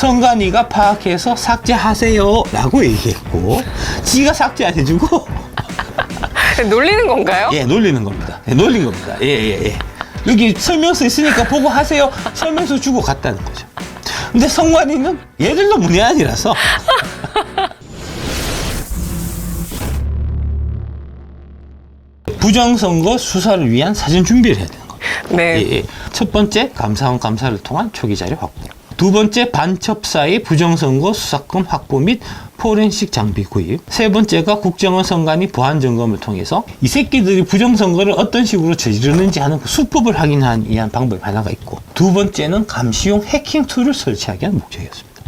선관위가 파악해서 삭제하세요. 라고 얘기했고 지가 삭제 안 해주고. 놀리는 건가요? 예 놀리는 겁니다. 예, 놀린 겁니다. 예예 예, 여기 설명서 있으니까 보고 하세요. 설명서 주고 갔다는 거죠. 근데 선관위는 얘들도 문외한이라서. 부정선거 수사를 위한 사전 준비를 해야 되는 겁니다 네. 예, 예. 첫 번째 감사원 감사를 통한 초기 자료 확보. 두 번째 반첩사의 부정선거 수사권 확보 및 포렌식 장비 구입. 세 번째가 국정원 선관위 보안 점검을 통해서 이 새끼들이 부정선거를 어떤 식으로 저지르는지 하는 그 수법을 확인하기 위한 방법 하나가 있고 두 번째는 감시용 해킹 툴을 설치하기 위한 목적이었습니다.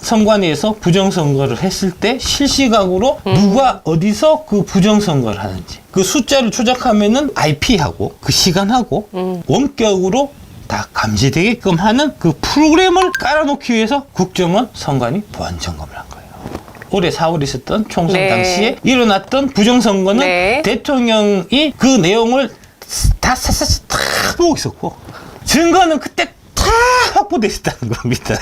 선관위에서 부정선거를 했을 때 실시각으로 누가 어디서 그 부정선거를 하는지 그 숫자를 조작하면은 IP하고 그 시간하고 원격으로 다 감지되게끔 하는 그 프로그램을 깔아놓기 위해서 국정원 선관위 보안 점검을 한 거예요. 올해 4월 있었던 총선 네. 당시에 일어났던 부정선거는 네. 대통령이 그 내용을 다 사사사 다 보고 있었고 증거는 그때 다 확보돼 있었다는 겁니다.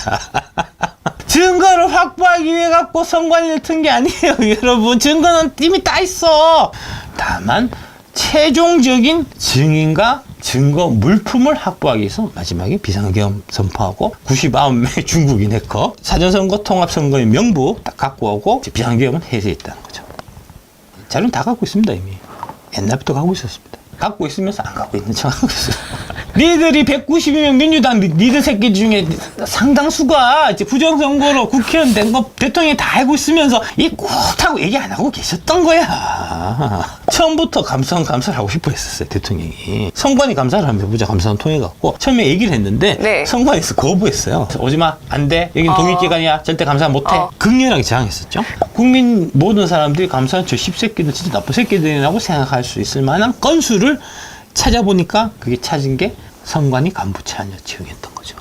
증거를 확보하기 위해 갖고 선관위를 튼 게 아니에요, 여러분. 증거는 이미 다 있어. 다만 최종적인 증인과 증거 물품을 확보하기 위해서 마지막에 비상계엄 선포하고 99명 중국인 해커 사전선거 통합선거의 명부 딱 갖고 오고 비상계엄은 해제했다는 거죠. 자료는 다 갖고 있습니다 이미. 옛날부터 갖고 있었습니다. 갖고 있으면서 안 갖고 있는 척 하고 있어요 니들이 192명 민주당 니- 니들 새끼 중에 상당수가 이제 부정선거로 국회의원 된 거 대통령이 다 알고 있으면서 이 꾹하고 얘기 안 하고 계셨던 거야 처음부터 감사원 감사를 하고 싶어 했었어요 대통령이 선관위 감사를 하면 해보자 감사원 통해 갖고 처음에 얘기를 했는데 네. 선관위에서 거부했어요 오지마 안돼 여긴 어. 독립기관이야 절대 감사 못해 어. 극렬하게 저항했었죠. 국민 모든 사람들이 감사원 저 십새끼들 진짜 나쁜 새끼들이라고 생각할 수 있을 만한 건수를 찾아보니까 그게 찾은 게 선관위 간부 자녀 채용했던 거죠.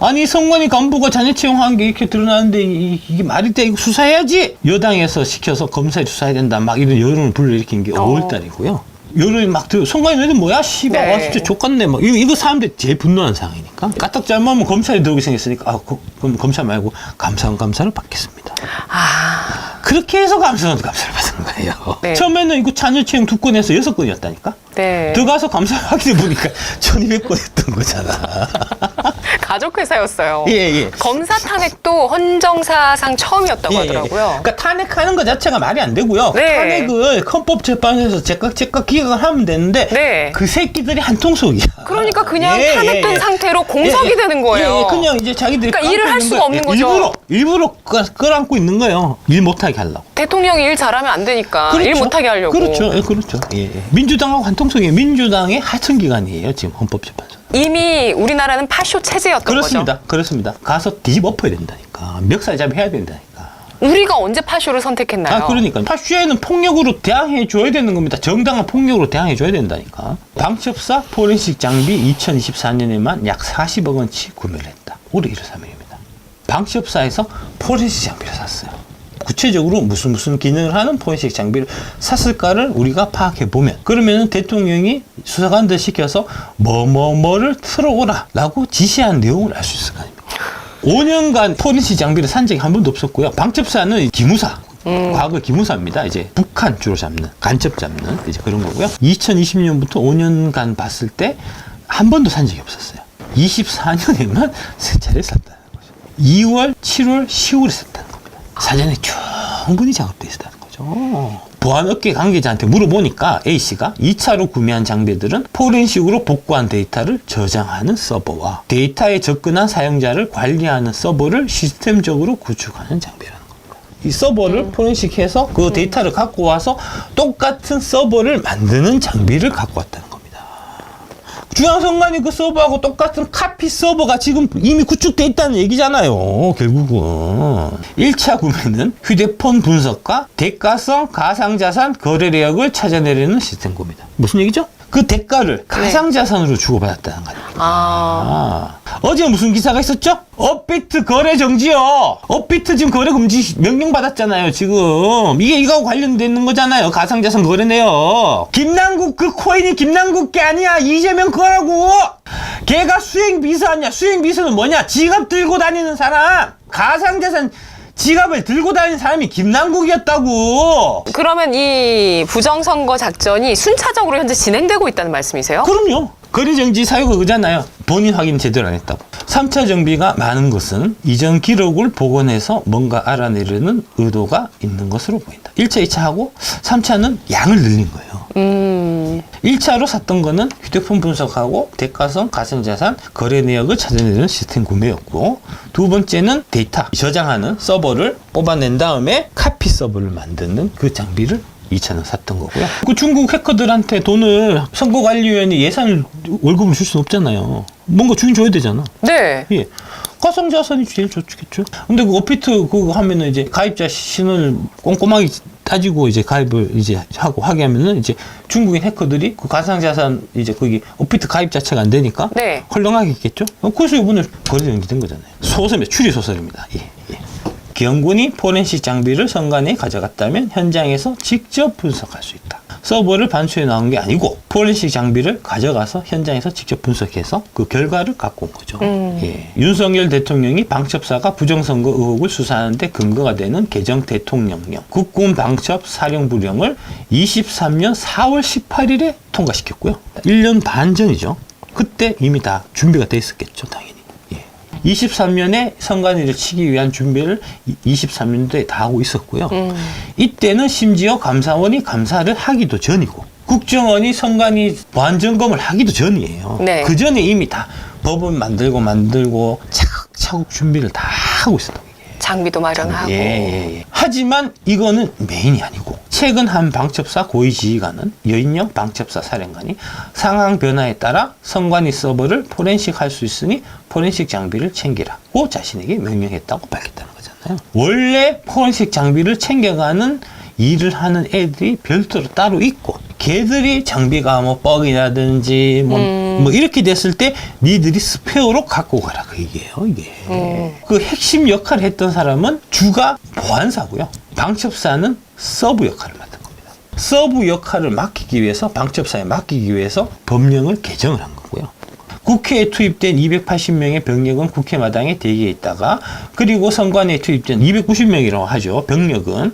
아니 선관위 간부가 자녀 채용한 게 이렇게 드러나는데 이, 게 말이 돼 이거 수사해야지 여당에서 시켜서 검사에 수사해야 된다 막 이런 여론을 불러일으킨 게 어. 5월 달이고요. 여론이 막 들어 선관위 애들 뭐야 씨발 네. 와 진짜 족같네 막 이거, 이거 사람들이 제일 분노하는 상황이니까 까딱 잘못하면 검찰이 들어오게 생겼으니까 아 그, 그럼 검찰 말고 감사원 감사를 받겠습니다. 아, 그렇게 해서 감사원 감사를 받은 거예요. 네. 처음에는 이거 자녀 채용 두 건에서 여섯 건이었다니까. 네. 들어가서 감사 확인해 보니까 1200건이었던 거잖아. 가족 회사였어요. 예, 예. 검사 탄핵도 헌정사상 처음이었다고 하더라고요. 그러니까 탄핵하는 것 자체가 말이 안 되고요. 네. 탄핵을 헌법재판소에서 제깍 제깍 기각을 하면 되는데 네. 그 새끼들이 한통속이야. 그러니까 그냥 예, 탄핵된 예, 예. 상태로 공석이 예, 예. 되는 거예요. 예, 예. 그냥 이제 자기들이 그러니까 일을 할 수가 거예요. 없는 예, 거죠. 일부러 일부러 끌- 끌어안고 있는 거예요. 일 못하게 하려고. 대통령이 일 잘하면 안 되니까 일 못하게 하려고. 그렇죠. 예, 그렇죠. 예, 예. 민주당하고 한통속이에요. 민주당의 하층기관이에요. 지금 헌법재판소. 이미 우리나라는 파쇼 체제였던 그렇습니다. 그렇습니다. 가서 뒤집어 엎어야 된다니까. 멱살잡이 해야 된다니까. 거죠. 우리가 언제 파쇼를 선택했나요? 아, 그러니까. 파쇼에는 폭력으로 대항해 줘야 되는 겁니다. 정당한 폭력으로 대항해 줘야 된다니까. 방첩사 포렌식 장비 2024년에만 약 40억 원치 구매를 했다. 올해 1월 3일입니다. 방첩사에서 포렌식 장비를 샀어요. 구체적으로 무슨 무슨 기능을 하는 포렌식 장비를 샀을까를 우리가 파악해 보면 그러면 대통령이 수사관들 시켜서 뭐뭐뭐를 틀어오라 라고 지시한 내용을 알 수 있을 거 아닙니까? 5년간 포렌식 장비를 산 적이 한 번도 없었고요. 방첩사는 기무사. 과거 기무사입니다. 이제 북한 주로 잡는, 간첩 잡는 이제 그런 거고요. 2020년부터 5년간 봤을 때 한 번도 산 적이 없었어요. 24년에만 세 차례 샀다는 거죠. 2월, 7월, 10월에 샀다는 겁니다. 사전에 충분히 작업돼 있었다는 거죠. 보안업계 관계자한테 물어보니까 A씨가 2차로 구매한 장비들은 포렌식으로 복구한 데이터를 저장하는 서버와 데이터에 접근한 사용자를 관리하는 서버를 시스템적으로 구축하는 장비라는 겁니다. 이 서버를 포렌식해서 그 데이터를 갖고 와서 똑같은 서버를 만드는 장비를 갖고 왔다는 겁니다. 중앙선관위 그 서버하고 똑같은 카피 서버가 지금 이미 구축돼 있다는 얘기잖아요. 결국은 1차 구매는 휴대폰 분석과 대가성 가상자산 거래 내역을 찾아내려는 시스템 구매다. 무슨 얘기죠? 그 대가를 가상자산으로 주고받았다는 거예요. 아, 아, 어제 무슨 기사가 있었죠? 업비트 거래 정지요. 업비트 지금 거래 금지 명령 받았잖아요. 지금 이게 이거하고 관련되는 거잖아요. 가상자산 거래네요. 김남국 그 코인이 김남국 게 아니야. 이재명 거라고. 걔가 수행 비서냐? 수행 비서는 뭐냐? 지갑 들고 다니는 사람. 가상자산 지갑을 들고 다니는 사람이 김남국이었다고. 그러면 이 부정선거 작전이 순차적으로 현재 진행되고 있다는 말씀이세요? 그럼요. 거래정지 사유가 그잖아요. 본인 확인 제대로 안 했다고. 3차 정비가 많은 것은 이전 기록을 복원해서 뭔가 알아내려는 의도가 있는 것으로 보인다. 1차, 2차 하고 3차는 양을 늘린 거예요. 음, 1차로 샀던 거는 휴대폰 분석하고 대가성 가상자산 거래 내역을 찾아내는 시스템 구매였고 두 번째는 데이터 저장하는 서버를 뽑아낸 다음에 카피 서버를 만드는 그 장비를 2차는 샀던 거고요. 그 중국 해커들한테 돈을 선거관리위원회 예산을 월급을 줄 수는 없잖아요. 뭔가 주긴 줘야 되잖아. 네. 예. 가상자산이 제일 좋겠죠. 근데 그 오피트 그거 하면은 이제 가입자 신원을 꼼꼼하게 따지고 이제 가입을 이제 하고 하게 하면은 이제 중국인 해커들이 그 가상 자산 이제 거기 오피트 가입 자체가 안 되니까 네. 헐렁하게 있겠죠. 어, 그래서 이번에 거래 연기된 거잖아요. 소설입니다. 추리 소설입니다. 예, 예. 기영군이 포렌식 장비를 선관에 가져갔다면 현장에서 직접 분석할 수 있다. 서버를 반수해 나온 게 아니고 포렌식 장비를 가져가서 현장에서 직접 분석해서 그 결과를 갖고 온 거죠. 음. 예. 윤석열 대통령이 방첩사가 부정선거 의혹을 수사하는데 근거가 되는 개정 대통령령 국군 방첩 사령부령을 23년 4월 18일에 통과시켰고요. 1년 반 전이죠. 그때 이미 다 준비가 돼 있었겠죠, 당연히. 예. 23년에 선관위를 치기 위한 준비를 23년도에 다 하고 있었고요. 음. 이때는 심지어 감사원이 감사를 하기도 전이고 국정원이 선관위 보안 점검을 하기도 전이에요. 네. 그 전에 이미 다 법은 만들고 만들고 차곡차곡 준비를 다 하고 있었던 거예요. 장비도 마련하고. 예, 예, 예. 하지만 이거는 메인이 아니고 최근 한 방첩사 고위 지휘관은 여인영 방첩사 사령관이 상황 변화에 따라 선관위 서버를 포렌식 할 수 있으니 포렌식 장비를 챙기라고 자신에게 명령했다고 밝혔다는 거잖아요. 원래 포렌식 장비를 챙겨가는 일을 하는 애들이 별도로 따로 있고 걔들이 장비가 뭐 뻑이라든지 뭐, 음. 뭐 이렇게 됐을 때 니들이 스페어로 갖고 가라 그 얘기예요 이게 음. 그 핵심 역할을 했던 사람은 주가 보안사고요 방첩사는 서브 역할을 맡은 겁니다 서브 역할을 맡기기 위해서 방첩사에 맡기기 위해서 법령을 개정을 한 거고요 국회에 투입된 280명의 병력은 국회 마당에 대기해 있다가 그리고 선관위에 투입된 290명이라고 하죠. 병력은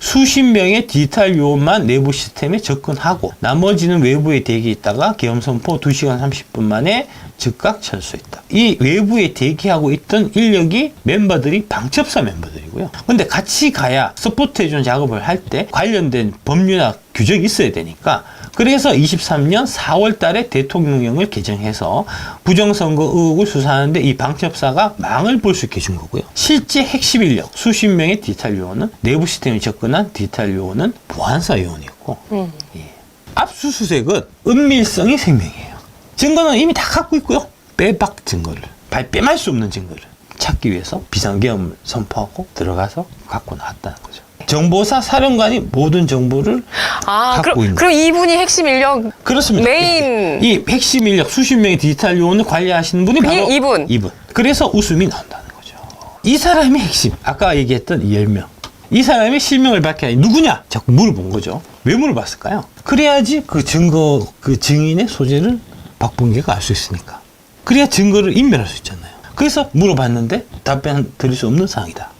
수십 명의 디지털 요원만 내부 시스템에 접근하고 나머지는 외부에 대기해 있다가 계엄 선포 2시간 30분 만에 즉각 철수했다. 이 외부에 대기하고 있던 인력이 멤버들이 방첩사 멤버들이고요. 근데 같이 가야 서포트 해주는 작업을 할 때 관련된 법률이나 규정이 있어야 되니까 그래서 23년 4월 달에 대통령령을 개정해서 부정선거 의혹을 수사하는데 이 방첩사가 망을 볼 수 있게 준 거고요. 실제 핵심 인력 수십 명의 디지털 요원은 내부 시스템에 접근한 디지털 요원은 보안사 요원이었고 음. 예. 압수수색은 은밀성이 생명이에요. 증거는 이미 다 갖고 있고요. 빼박 증거를 발뺌할 수 없는 증거를 찾기 위해서 비상계엄을 선포하고 들어가서 갖고 나왔다는 거죠. 정보사 사령관이 모든 정보를 아, 갖고 그럼, 있는. 그럼 이분이 핵심 인력 그렇습니다. 메인. 이 핵심 인력 수십 명의 디지털 요원을 관리하시는 분이 그게 바로 이분. 이분. 그래서 웃음이 나온다는 거죠. 이 사람이 핵심. 아까 얘기했던 이 10명. 이 사람이 실명을 밝혀야 누구냐? 자꾸 물어본 거죠. 왜 물어봤을까요? 그래야지 그 증거, 그 증인의 소재를 박봉계가 알 수 있으니까. 그래야 증거를 인멸할 수 있잖아요. 그래서 물어봤는데 답변 드릴 수 없는 상황이다.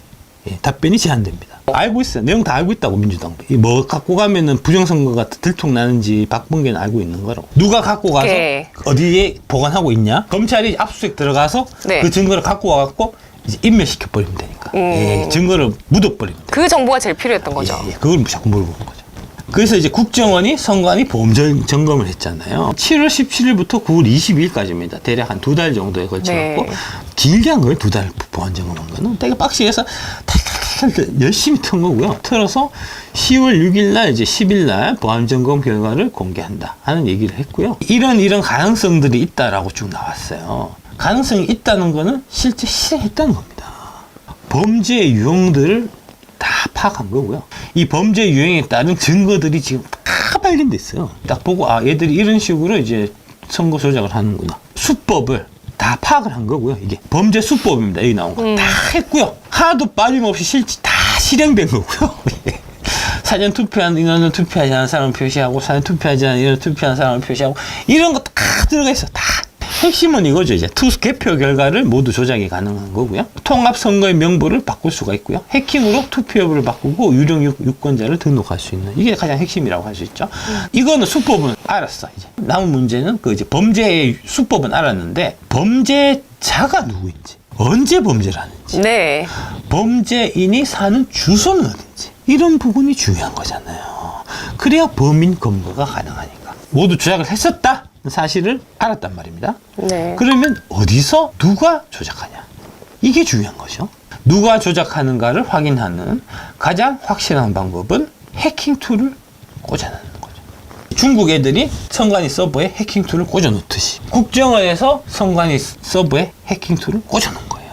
예, 답변이 제한됩니다. 알고 있어요. 내용 다 알고 있다고 민주당도. 이뭐 갖고 가면은 부정선거가 들통나는지 박봉계는 알고 있는 거로. 누가 갖고 가서 오케이. 어디에 보관하고 있냐? 검찰이 압수수색 들어가서 네. 그 증거를 갖고 와갖고 이제 인멸시켜 버리면 되니까. 음. 예, 증거를 묻어버리면 돼. 그 정보가 제일 필요했던 거죠. 예, 예, 그걸 자꾸 물어보는 거죠. 그래서 이제 국정원이 선관위 보험 점- 점검을 했잖아요. 7월 17일부터 9월 22일까지입니다. 대략 한 두 달 정도에 걸쳐갖고 네. 길게 한 거예요. 두 달 보안 점검한 거는 되게 박스에서 탈탈탈 열심히 튼 거고요. 틀어서 10월 6일 날 이제 10일 날 보안 점검 결과를 공개한다 하는 얘기를 했고요. 이런 이런 가능성들이 있다라고 쭉 나왔어요. 가능성이 있다는 거는 실제 실행했다는 겁니다. 범죄 유형들을 다 파악한 거고요. 이 범죄 유형에 따른 증거들이 지금 다 발견돼 있어요. 딱 보고 아 얘들이 이런 식으로 이제 선거 조작을 하는구나. 수법을 다 파악을 한 거고요. 이게 범죄 수법입니다. 여기 나온 거 다 했고요. 하나도 빠짐없이 실제 다 실행된 거고요. 예. 사전 투표한 인원을 투표하지 않은 사람을 표시하고 사전 투표하지 않은 인원을 투표한 사람을 표시하고 이런 거 다 들어가 있어. 다. 핵심은 이거죠. 이제 투 개표 결과를 모두 조작이 가능한 거고요. 통합 선거의 명부를 바꿀 수가 있고요. 해킹으로 투표 여부를 바꾸고 유령 유- 유권자를 등록할 수 있는 이게 가장 핵심이라고 할 수 있죠. 이거는 수법은 알았어. 이제 남은 문제는 그 이제 범죄의 수법은 알았는데 범죄자가 누구인지 언제 범죄를 하는지 네. 범죄인이 사는 주소는 어딘지 이런 부분이 중요한 거잖아요. 그래야 범인 검거가 가능하니까 모두 조작을 했었다 사실을 알았단 말입니다. 네. 그러면 어디서 누가 조작하냐 이게 중요한 거죠. 누가 조작하는가를 확인하는 가장 확실한 방법은 해킹 툴을 꽂아놓는 거죠. 중국 애들이 선관위 서버에 해킹 툴을 꽂아놓듯이 국정원에서 선관위 서버에 해킹 툴을 꽂아놓은 거예요.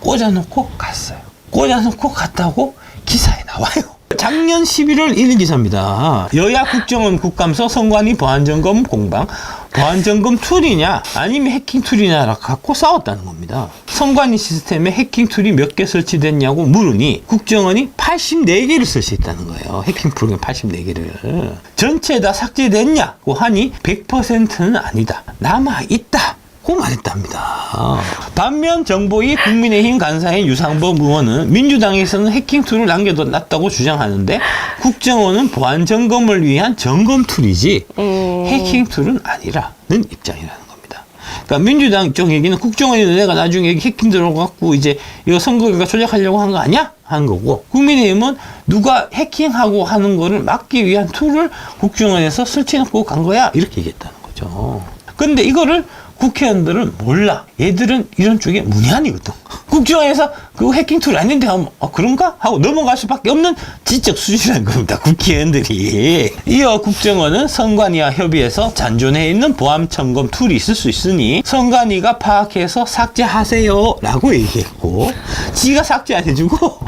꽂아놓고 갔어요. 꽂아놓고 갔다고 기사에 나와요. 작년 11월 1일 기사입니다. 여야 국정원 국감서 선관위 보안점검 공방 보안점검 툴이냐 아니면 해킹 툴이냐 갖고 싸웠다는 겁니다. 선관위 시스템에 해킹 툴이 몇 개 설치됐냐고 물으니 국정원이 84개를 설치했다는 거예요. 해킹 프로그램 84개를. 전체 다 삭제됐냐고 하니 100%는 아니다. 남아있다. 고 말했답니다. 반면 정보위 국민의힘 간사인 유상범 의원은 민주당에서는 해킹 툴을 남겨뒀다고 주장하는데 국정원은 보안 점검을 위한 점검 툴이지 해킹 툴은 아니라는 입장이라는 겁니다. 그러니까 민주당 쪽 얘기는 국정원이 내가 나중에 해킹 들어갖고 이제 이거 선거 결과 조작하려고 한 거 아니야? 한 거고 국민의힘은 누가 해킹하고 하는 거를 막기 위한 툴을 국정원에서 설치해놓고 간 거야 이렇게 얘기했다는 거죠. 근데 이거를 국회의원들은 몰라. 얘들은 이런 쪽에 문외한이거든. 국정원에서 그 해킹 툴이 아닌데 하면 어, 그런가? 하고 넘어갈 수밖에 없는 지적 수준이라는 겁니다. 국회의원들이. 이어 국정원은 선관위와 협의해서 잔존해 있는 보안 점검 툴이 있을 수 있으니 선관위가 파악해서 삭제하세요. 라고 얘기했고 지가 삭제 안 해주고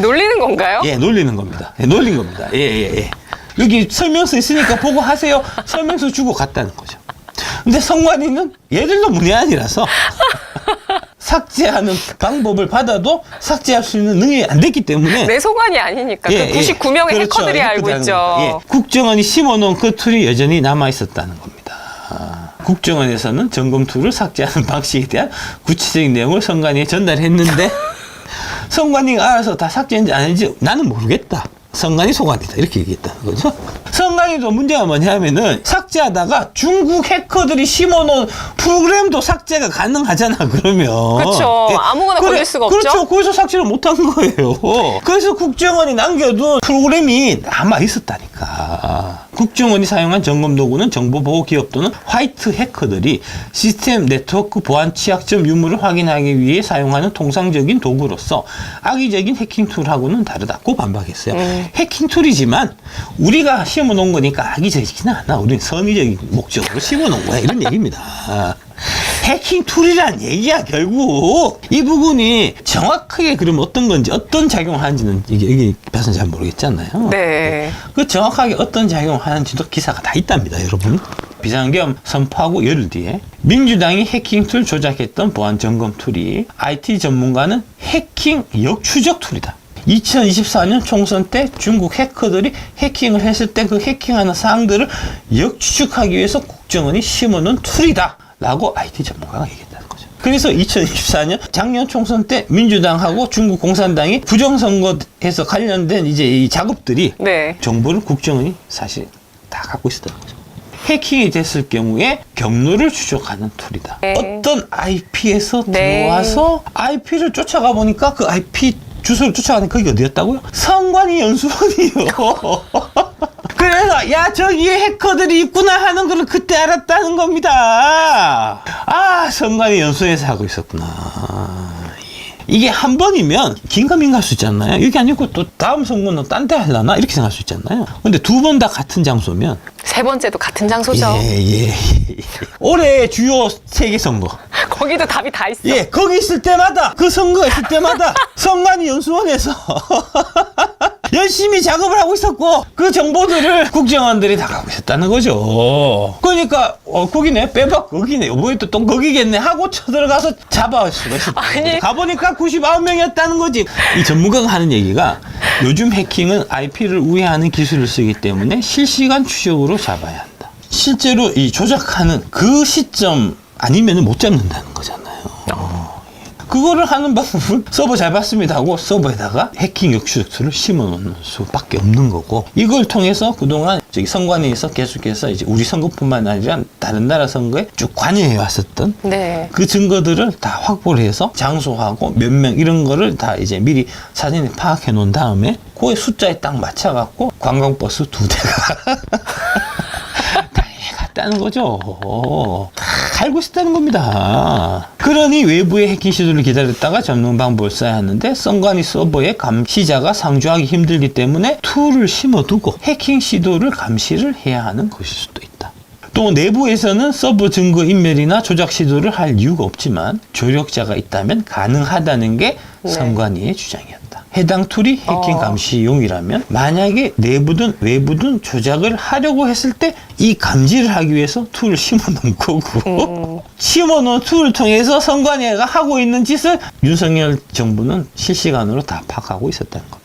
놀리는 건가요? 예, 놀리는 겁니다. 예, 놀린 겁니다. 예, 예, 예. 여기 설명서 있으니까 보고 하세요. 설명서 주고 갔다는 거죠. 근데 성관이는 얘들도 문외한이라서 삭제하는 방법을 받아도 삭제할 수 있는 능력이 안 됐기 때문에 내 소관이 아니니까 예, 그 예. 99명의 그렇죠. 해커들이 알고 해커들이 있죠. 예. 국정원이 심어놓은 그 툴이 여전히 남아 있었다는 겁니다. 아, 국정원에서는 점검 툴을 삭제하는 방식에 대한 구체적인 내용을 선관위에 전달했는데 선관위가 알아서 다 삭제했는지 안 했는지 나는 모르겠다. 선관위 소관이다 이렇게 얘기했다는 거죠. 선관위도 문제가 뭐냐면은 삭제하다가 중국 해커들이 심어놓은 프로그램도 삭제가 가능하잖아 그러면. 그쵸. 아무거나 걸릴 수가 없죠. 그렇죠. 거기서 삭제를 못한 거예요. 그래서 국정원이 남겨둔 프로그램이 남아 있었다니까. 국정원이 사용한 점검 도구는 정보 보호 기업 또는 화이트 해커들이 시스템 네트워크 보안 취약점 유무를 확인하기 위해 사용하는 통상적인 도구로서 악의적인 해킹 툴하고는 다르다고 반박했어요. 해킹 툴이지만 우리가 심어놓은 거니까 악의적이지는 않아. 우리는 선의적인 목적으로 심어놓은 거야. 이런 얘기입니다. 해킹 툴이란 얘기야 결국 이 부분이 정확하게 그럼 어떤 건지 어떤 작용을 하는지는 이게 여기 봐서는 잘 모르겠잖아요. 네. 그 정확하게 어떤 작용을 하는지도 기사가 다 있답니다, 여러분. 비상겸 선포하고 열흘 뒤에 민주당이 해킹 툴 조작했던 보안 점검 툴이 IT 전문가는 해킹 역추적 툴이다. 2024년 총선 때 중국 해커들이 해킹을 했을 때 그 해킹하는 사항들을 역추적하기 위해서 국정원이 심어놓은 툴이다. 라고 IT 전문가가 얘기했다는 거죠. 그래서 2024년 작년 총선 때 민주당하고 중국 공산당이 부정선거에서 관련된 이제 이 작업들이 네. 정보를 국정원이 사실 다 갖고 있었다는 거죠. 해킹이 됐을 경우에 경로를 추적하는 툴이다. 네. 어떤 IP에서 네. 들어와서 IP를 쫓아가 보니까 그 IP 주소를 쫓아가는 거기 어디였다고요? 성관이 연수원이요. 그래서 야 저기에 해커들이 있구나 하는 걸 그때 알았다는 겁니다. 아 성관이 연수원에서 하고 있었구나. 이게 한 번이면 긴가민가 할 수 있잖아요. 이게 아니고 또 다음 선거는 딴데 하려나? 이렇게 생각할 수 있잖아요. 근데 두 번 다 같은 장소면. 세 번째도 같은 장소죠. 예, 예, 예. 올해 주요 세계 선거. 거기도 답이 다 있어. 예, 거기 있을 때마다, 그 선거가 있을 때마다, 선관위 연수원에서 열심히 작업을 하고 있었고 그 정보들을 국정원들이 다 갖고 있었다는 거죠. 그러니까 어 거기네 빼박 거기네 이번에 또, 또 거기겠네 하고 쳐들어가서 잡아올 수가 있었다. 아니. 가보니까 99명이었다는 거지. 이 전문가가 하는 얘기가 요즘 해킹은 IP를 우회하는 기술을 쓰기 때문에 실시간 추적으로 잡아야 한다. 실제로 이 조작하는 그 시점 아니면 못 잡는다는 거잖아요. 어, 예. 그거를 하는 방법은 서버 잘 봤습니다 하고 서버에다가 해킹 역추적수를 심어 놓는 수밖에 없는 거고 이걸 통해서 그동안 저기 선관위에서 계속해서 이제 우리 선거뿐만 아니라 다른 나라 선거에 쭉 관여해 왔었던 네. 그 증거들을 다 확보를 해서 장소하고 몇 명 이런 거를 다 이제 미리 사전에 파악해 놓은 다음에 그의 숫자에 딱 맞춰갖고 관광버스 두 대가 갔다는 거죠. 다 알고 있었다는 겁니다. 그러니 외부의 해킹 시도를 기다렸다가 잡는 방법을 써야 하는데 선관위 서버에 감시자가 상주하기 힘들기 때문에 툴을 심어두고 해킹 시도를 감시를 해야 하는 것일 수도 있다. 또 내부에서는 서버 증거 인멸이나 조작 시도를 할 이유가 없지만 조력자가 있다면 가능하다는 게 네. 선관위의 주장이었다. 해당 툴이 해킹 어. 감시용이라면 만약에 내부든 외부든 조작을 하려고 했을 때 이 감지를 하기 위해서 툴을 심어놓은 거고 심어놓은 툴을 통해서 선관위가 하고 있는 짓을 윤석열 정부는 실시간으로 다 파악하고 있었다는 겁니다.